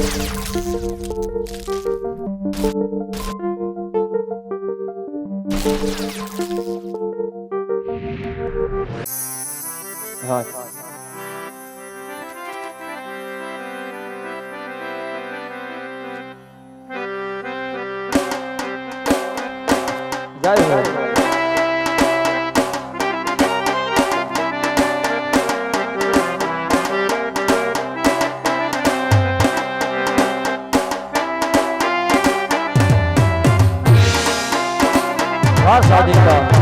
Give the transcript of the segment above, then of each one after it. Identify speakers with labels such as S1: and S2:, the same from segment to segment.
S1: Thank you. स्वाधीनता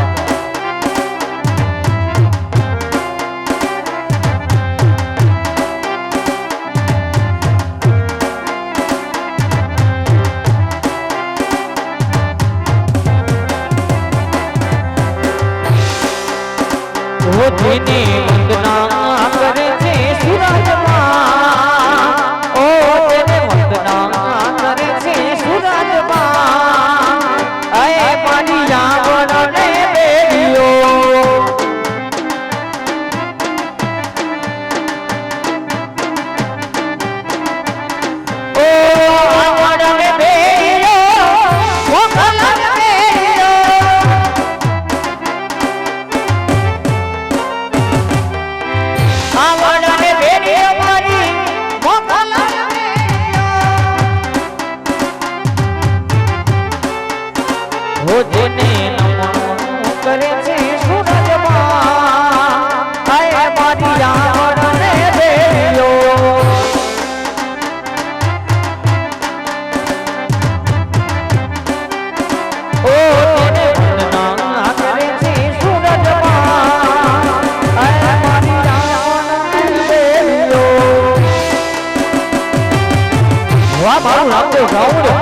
S1: ગાવડો ગાવડો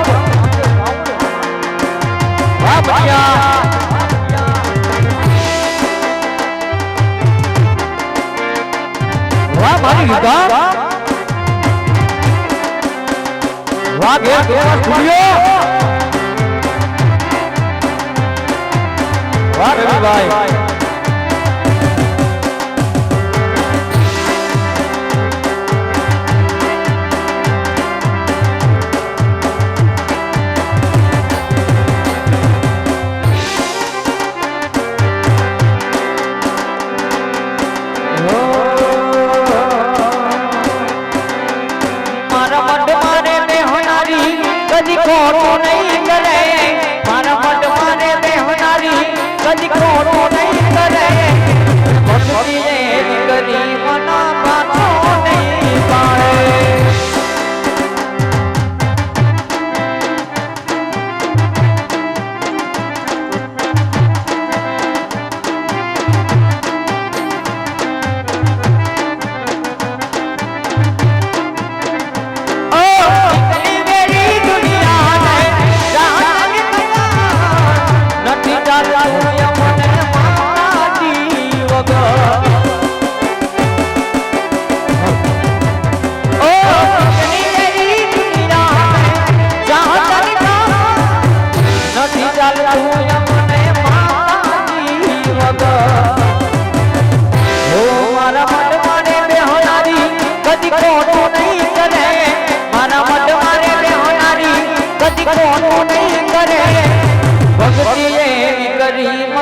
S2: વાહ બચ્યા વાહ મારી લીધા વાહ બે તમાર સ્ટુડિયો વાહ રવિભાઈ.
S1: ભક્તિ કોનું નહીં કરે? ભક્તિ એવી કરી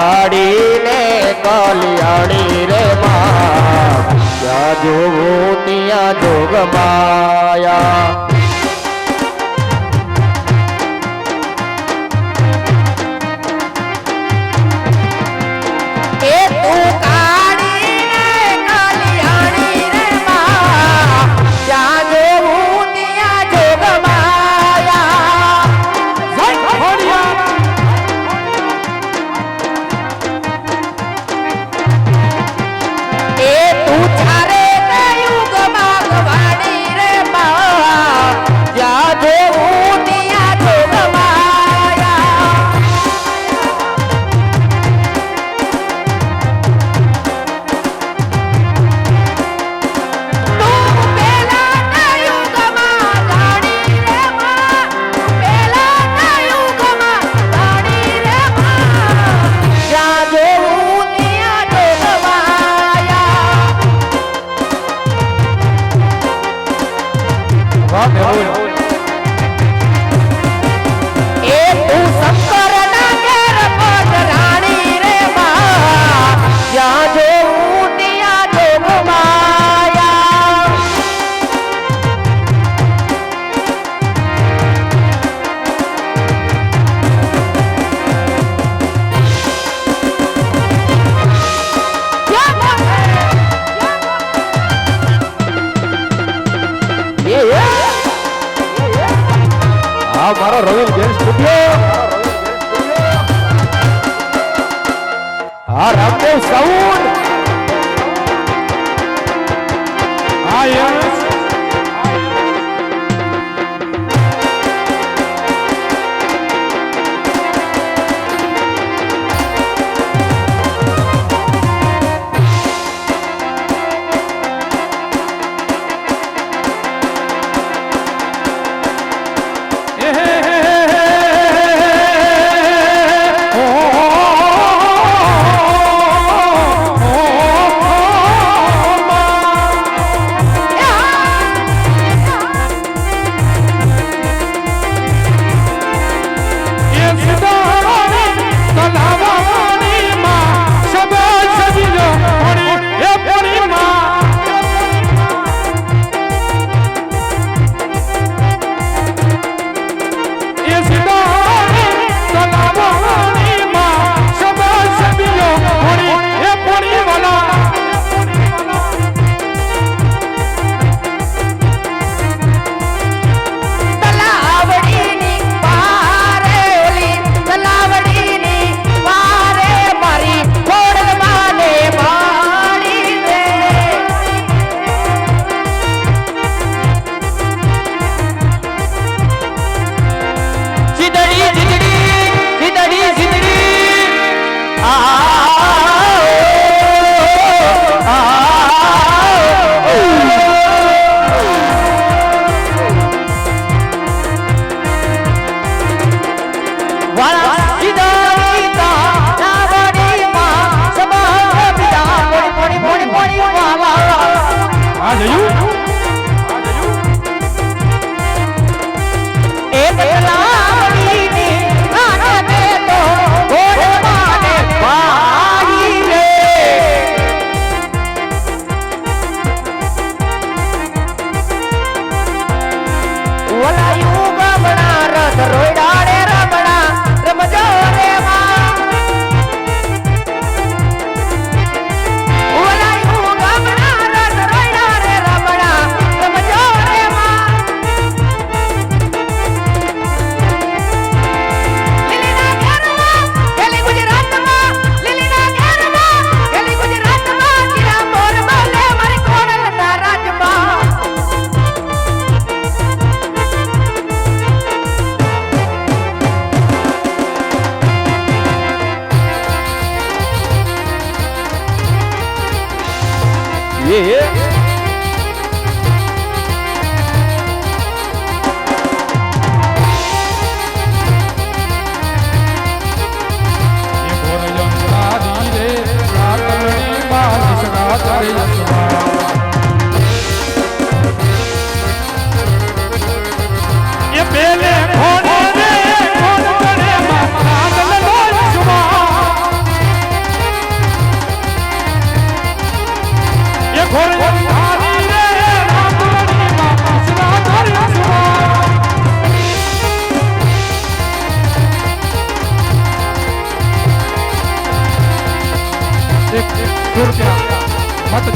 S3: તું
S1: કાઢીને કલિયાણી રે માં. જોગ માયા
S3: રૂપિયા મત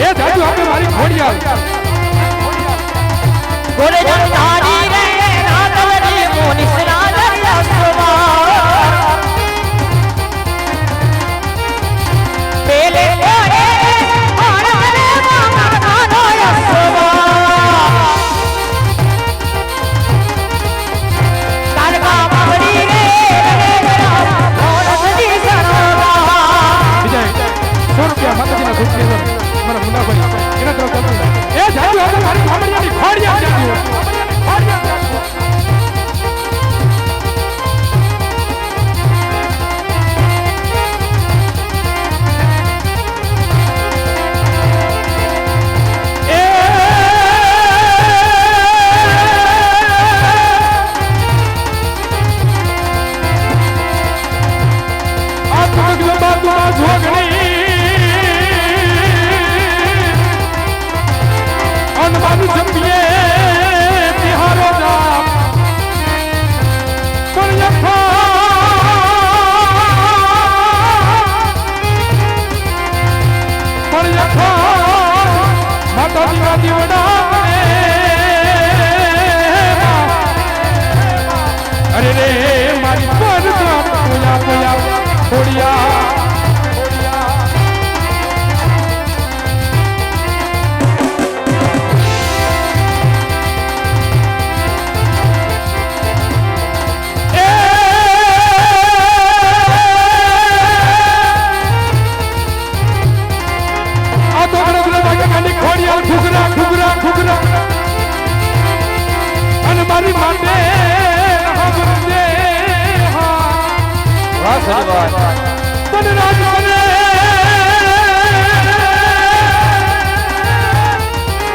S3: એ જાજુ આપણે મારી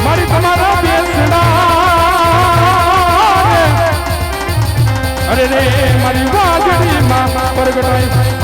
S3: મારી તમારો અરે રે મારી વાજડી માં પ્રગટાઈ.